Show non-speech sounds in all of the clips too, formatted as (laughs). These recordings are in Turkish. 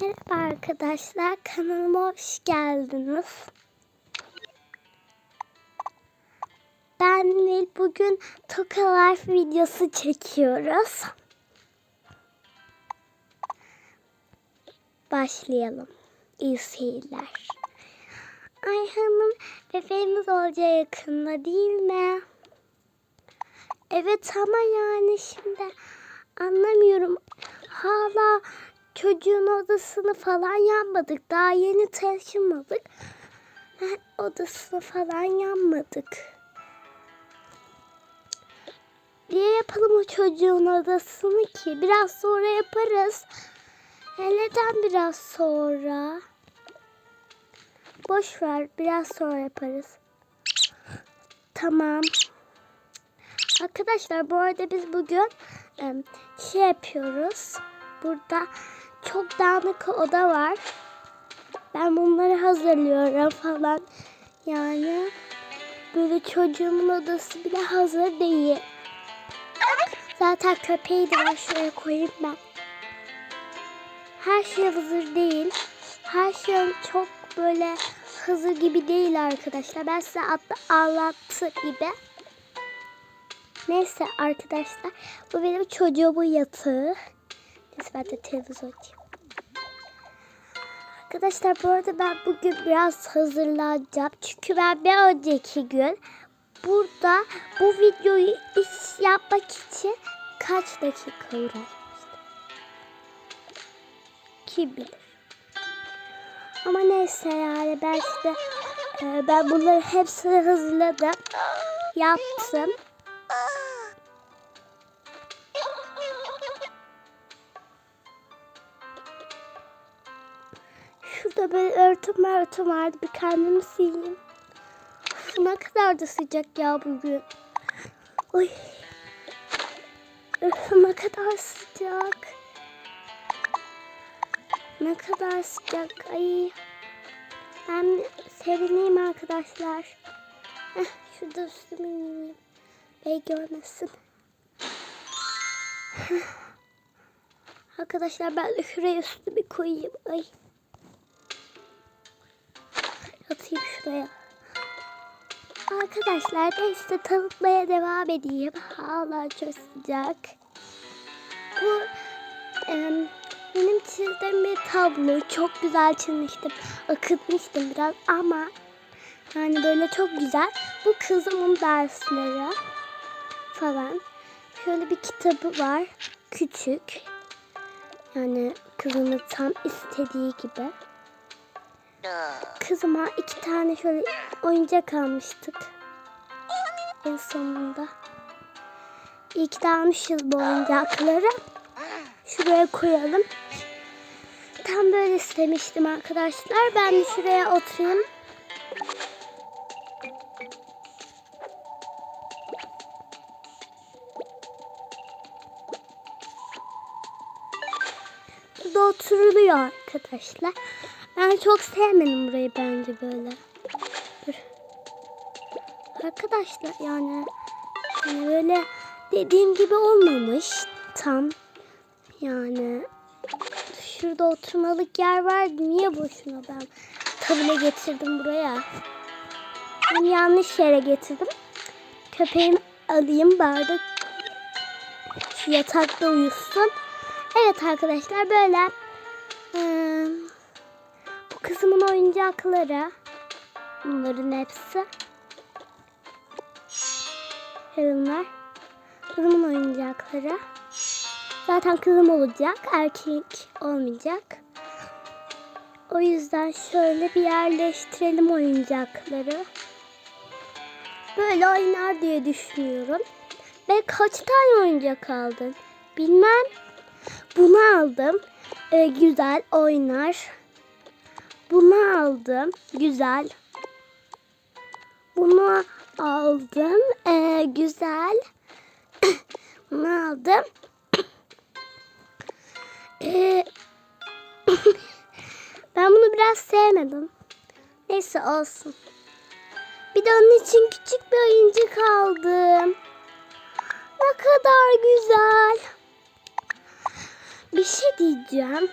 Merhaba arkadaşlar, kanalıma hoş geldiniz. Ben Nil, bugün Toka Life videosu çekiyoruz. Başlayalım. İyi seyirler. Ay hanım, bebeğimiz olacağı yakında değil mi? Evet ama yani şimdi anlamıyorum. Çocuğun odasını falan yanmadık. Daha yeni taşınmadık. Odasını falan yanmadık. Niye yapalım o çocuğun odasını ki? Biraz sonra yaparız. Ya neden biraz sonra? Boş ver, biraz sonra yaparız. Tamam. Arkadaşlar bu arada biz bugün şey yapıyoruz. Burada çok dağınık oda var. Ben bunları hazırlıyorum falan. Yani böyle çocuğumun odası bile hazır değil. Zaten köpeği de ben şuraya koyayım ben. Her şey hazır değil. Her şey çok böyle hazır gibi değil arkadaşlar. Ben size anlattı gibi. Neyse arkadaşlar. Bu benim çocuğumun yatağı. Neyse ben de televizyon. Arkadaşlar bu arada ben bugün biraz hazırlanacağım. Çünkü ben bir önceki gün burada bu videoyu iş yapmak için kaç dakika uğraşmıştım. Kim bilir. Ama neyse yani ben işte e, ben bunları hepsini hazırladım. Yaptım. Şurada böyle örtüm örtüm vardı. Bir kendimi sileyim. Uf, ne kadar da sıcak ya bugün. Oy. Öf, ne kadar sıcak. Ne kadar sıcak. Ay. Ben serinleyeyim arkadaşlar. Heh, şurada üstümü giyeyim. Bey görmesin. Arkadaşlar ben de şuraya üstümü koyayım. Ay. Atayım şuraya. Arkadaşlar ben size tanıtmaya devam edeyim. Hala çok sıcak. Bu em, benim çizdiğim bir tablo. Çok güzel çizmiştim. Akıtmıştım biraz ama yani böyle çok güzel. Bu kızımın dersleri falan. Şöyle bir kitabı var. Küçük. Yani kızımın tam istediği gibi. Kızıma iki tane şöyle oyuncak almıştık. En sonunda. İyi ki de almışız bu oyuncakları. Şuraya koyalım. Tam böyle istemiştim arkadaşlar. Ben de şuraya oturayım. Burada oturuluyor arkadaşlar. Ben çok sevmedim burayı bence böyle. Dur. Arkadaşlar yani, yani böyle dediğim gibi olmamış tam. Yani şurada oturmalık yer vardı. Niye boşuna ben tabule getirdim buraya? Ben yanlış yere getirdim. Köpeğimi alayım bari şu yatakta uyusun. Evet arkadaşlar böyle bu kızımın oyuncakları. Bunların hepsi. Bunlar kızımın oyuncakları. Zaten kızım olacak. Erkek olmayacak. O yüzden şöyle bir yerleştirelim oyuncakları. Böyle oynar diye düşünüyorum. Ve kaç tane oyuncak aldın? Bilmem. Bunu aldım. Ee, güzel oynar. Bunu aldım. Güzel. Bunu aldım. Ee, güzel. (coughs) Bunu aldım. (coughs) Ee, (coughs) ben bunu biraz sevmedim. Neyse olsun. Bir de onun için küçük bir oyuncak aldım. Ne kadar güzel. Bir şey diyeceğim.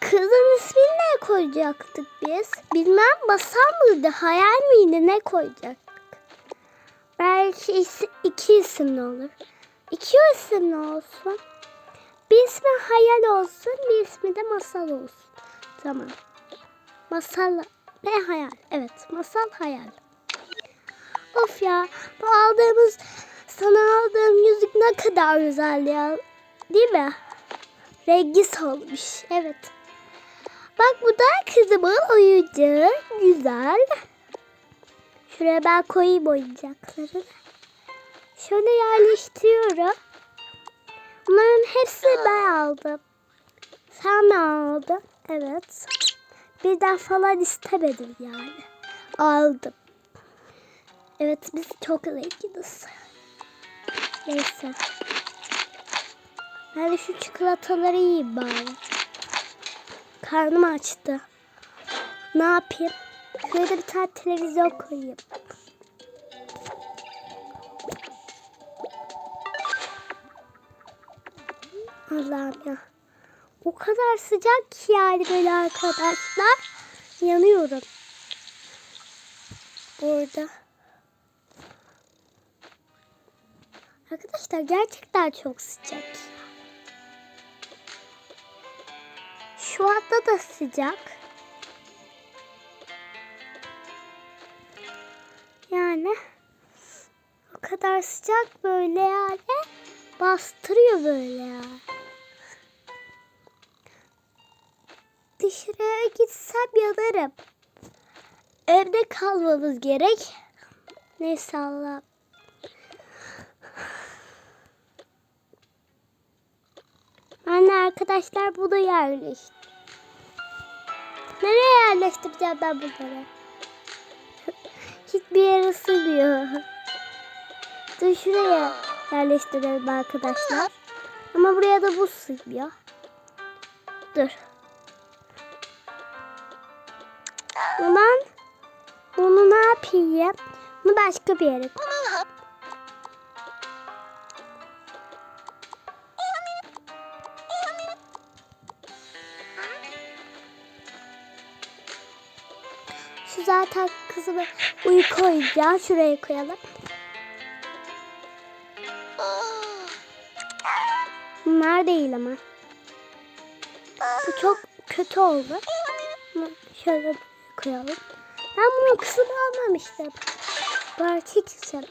Kızın ismini ne koyacaktık biz? Bilmem masal mıydı, hayal miydi ne koyacaktık? Belki is- iki isimli olur. İki isimli olsun. Bir ismi hayal olsun, bir ismi de masal olsun. Tamam. Masal ve hayal. Evet, masal hayal. Of ya, bu aldığımız, sana aldığım yüzük ne kadar güzel ya. Değil mi? Rengi solmuş. Evet. Bak bu da kızımın oyuncağı. Güzel. Şuraya ben koyayım oyuncaklarını. Şöyle yerleştiriyorum. Bunların hepsini ben aldım. Sen mi aldın? Evet. Birden falan istemedim yani. Aldım. Evet biz çok zenginiz. Neyse. Ben de şu çikolataları yiyeyim bari. Karnım açtı. Ne yapayım? Şuraya da bir tane televizyon koyayım. Allah'ım ya. O kadar sıcak ki yani böyle arkadaşlar. Yanıyorum. Burada. Arkadaşlar gerçekten çok sıcak. Şu anda da sıcak. Yani o kadar sıcak böyle yani bastırıyor böyle ya. Dışarıya gitsem yanarım. Evde kalmamız gerek. Neyse Allah. Anne arkadaşlar bunu yerleştir. Nereye yerleştireceğim ben bunları? Hiçbir yere sığmıyor. Dur şuraya yerleştirelim arkadaşlar. Ama buraya da bu sığmıyor. Dur. Ulan bunu ne yapayım? Bunu başka bir yere koy. Zaten kızımı uyku oyuncağı şuraya koyalım. Bunlar değil ama. Bu çok kötü oldu. Şöyle koyalım. Ben bunu kısım almamıştım. Parça çizeceğim.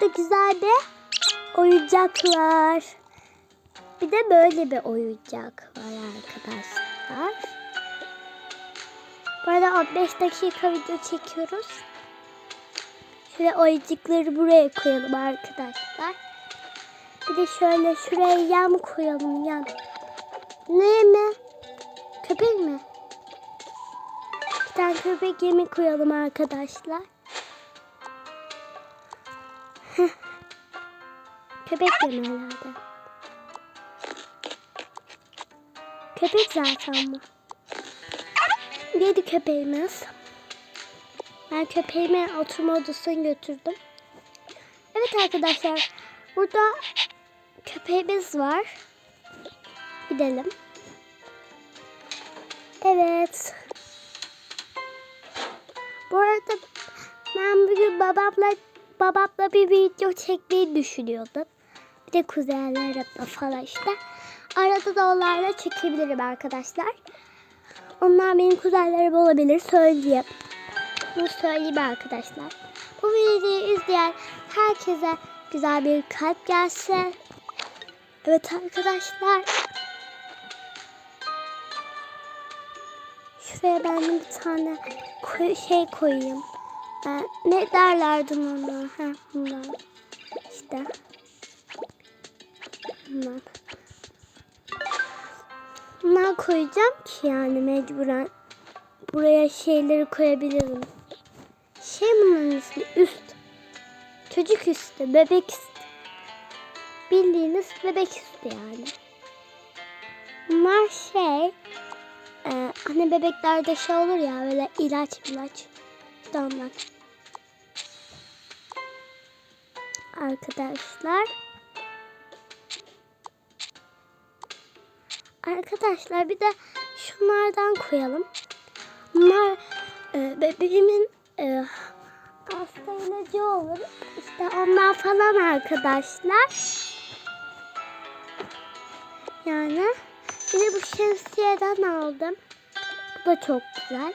Burada güzel bir oyuncak var. Bir de böyle bir oyuncak var arkadaşlar. Arada 15 dakika video çekiyoruz. Şöyle oyuncakları buraya koyalım arkadaşlar. Bir de şöyle şuraya yem koyalım yem. Ne mi? Köpek mi? Bir tane köpek yemi koyalım arkadaşlar. Köpek yemi herhalde. Köpek zaten bu. Yedi köpeğimiz. Ben köpeğimi oturma odasına götürdüm. Evet arkadaşlar. Burada köpeğimiz var. Gidelim. Evet. Bu arada ben bugün babamla babamla bir video çekmeyi düşünüyordum. Bir de kuzenlerimle falan işte. Arada da onlarla çekebilirim arkadaşlar. Onlar benim kuzenlerim olabilir söyleyeyim. Bunu söyleyeyim arkadaşlar. Bu videoyu izleyen herkese güzel bir kalp gelsin. Evet arkadaşlar. Şuraya ben bir tane koy, şey koyayım. Ben, ne derlerdi ona? Ha, bundan. İşte. Bundan. Bundan koyacağım ki yani mecburen. Buraya şeyleri koyabilirim. Şey bunların ismi üst. Çocuk üstü, bebek üstü. Bildiğiniz bebek üstü yani. Bunlar şey, e, hani bebeklerde şey olur ya böyle ilaç ilaç. Onlar. Arkadaşlar. Arkadaşlar bir de şunlardan koyalım. Bunlar e, bebeğimin e, hasta ilacı olur. İşte onlar falan arkadaşlar. Yani bir de bu şemsiyeden aldım. Bu da çok güzel.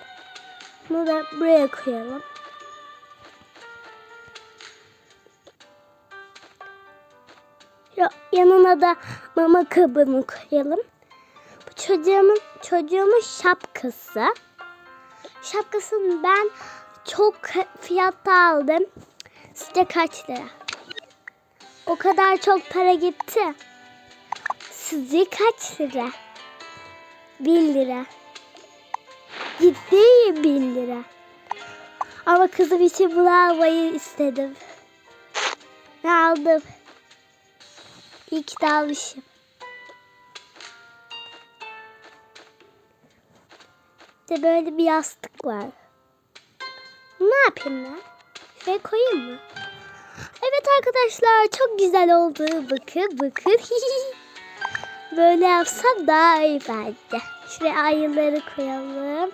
Bunu da buraya koyalım. Ya- Yanına da mama kabını koyalım. Çocuğumun çocuğumun şapkası. Şapkasını ben çok fiyatta aldım. Sizce kaç lira? O kadar çok para gitti. Sizce kaç lira? 1 lira. Ciddi 1 lira. Ama kızım için bunu almayı istedim. Ne aldım? İyi ki. De böyle bir yastık var. Ne yapayım ben? Şuraya koyayım mı? Evet arkadaşlar çok güzel oldu. Bakın bakın. (laughs) böyle yapsam daha iyi bence. Şuraya ayıları koyalım.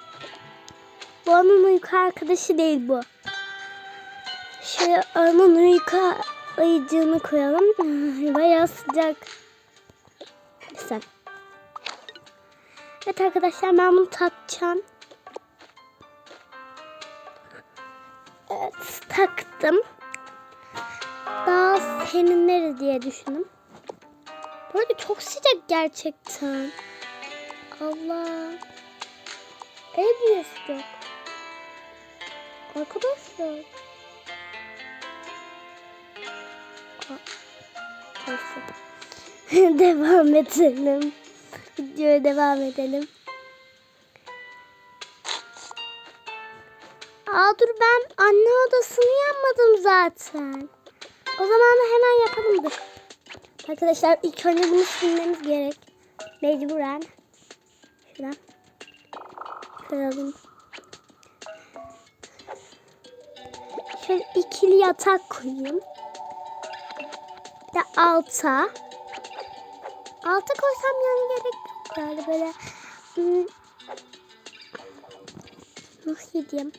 Bu onun uyku arkadaşı değil bu. Şuraya onun uyku ayıcığını koyalım. (laughs) Bayağı sıcak. Evet arkadaşlar ben bunu takacağım. Evet taktım. Daha serinleriz diye düşündüm. Böyle çok sıcak gerçekten. Allah. Ev sıcak. Arkadaşlar. (laughs) Devam edelim. Videoya devam edelim. Aa dur ben anne odasını yanmadım zaten. O zaman hemen yapalım dur. Arkadaşlar ilk önce bunu silmemiz gerek. Mecburen. Şuradan. Kıralım. Şöyle ikili yatak koyayım. Bir de alta. Alta koysam yani gerek yok. Böyle böyle. Hmm, nasıl diyeyim?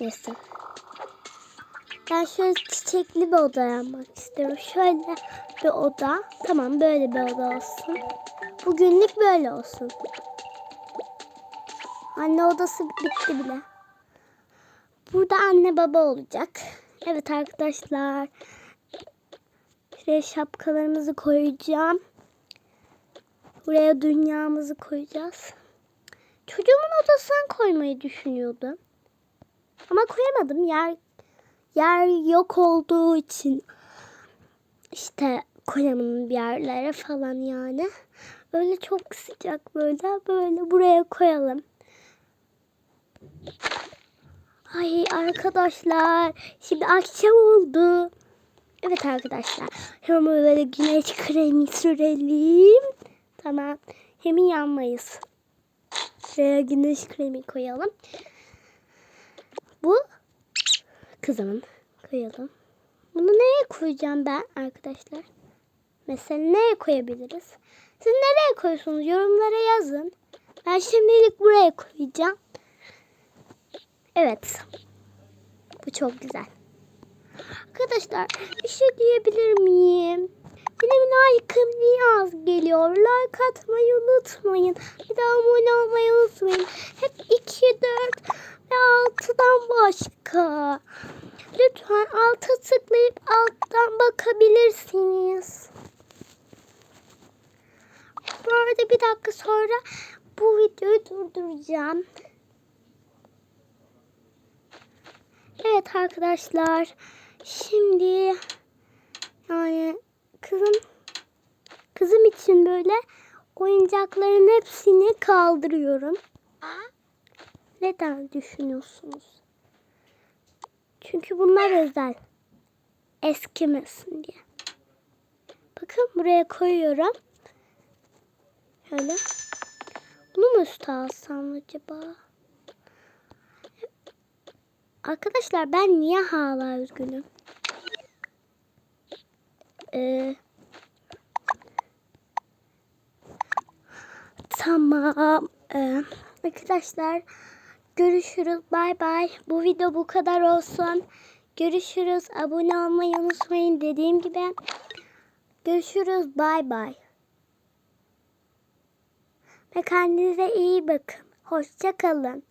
Neyse. Ben şöyle çiçekli bir oda yapmak istiyorum. Şöyle bir oda. Tamam böyle bir oda olsun. Bugünlük böyle olsun. Anne odası bitti bile. Burada anne baba olacak. Evet arkadaşlar. Şuraya şapkalarımızı koyacağım. Buraya dünyamızı koyacağız. Çocuğumun odasına koymayı düşünüyordum. Ama koyamadım. Yer yer yok olduğu için işte koyamadım bir yerlere falan yani. Öyle çok sıcak böyle böyle buraya koyalım. Ay arkadaşlar şimdi akşam oldu. Arkadaşlar hemen böyle güneş kremi sürelim. Tamam hem yanmayız. Şuraya güneş kremi koyalım. Bu kızımın koyalım. Bunu neye koyacağım ben arkadaşlar? Mesela neye koyabiliriz? Siz nereye koyuyorsunuz? Yorumlara yazın. Ben şimdilik buraya koyacağım. Evet. Bu çok güzel. Arkadaşlar bir şey diyebilir miyim? Benim like'ım niye az geliyor? Like atmayı unutmayın. Bir de abone olmayı unutmayın. Hep 2, 4 ve 6'dan başka. Lütfen alta tıklayıp alttan bakabilirsiniz. Bu arada bir dakika sonra bu videoyu durduracağım. Evet arkadaşlar. Şimdi yani kızım kızım için böyle oyuncakların hepsini kaldırıyorum. Neden düşünüyorsunuz? Çünkü bunlar özel. Eskimesin diye. Bakın buraya koyuyorum. Şöyle. Bunu mu üstü alsam acaba? Arkadaşlar ben niye hala üzgünüm? Ee, tamam. Ee, arkadaşlar görüşürüz. Bay bay. Bu video bu kadar olsun. Görüşürüz. Abone olmayı unutmayın. Dediğim gibi görüşürüz. Bay bay. Ve kendinize iyi bakın. Hoşça kalın.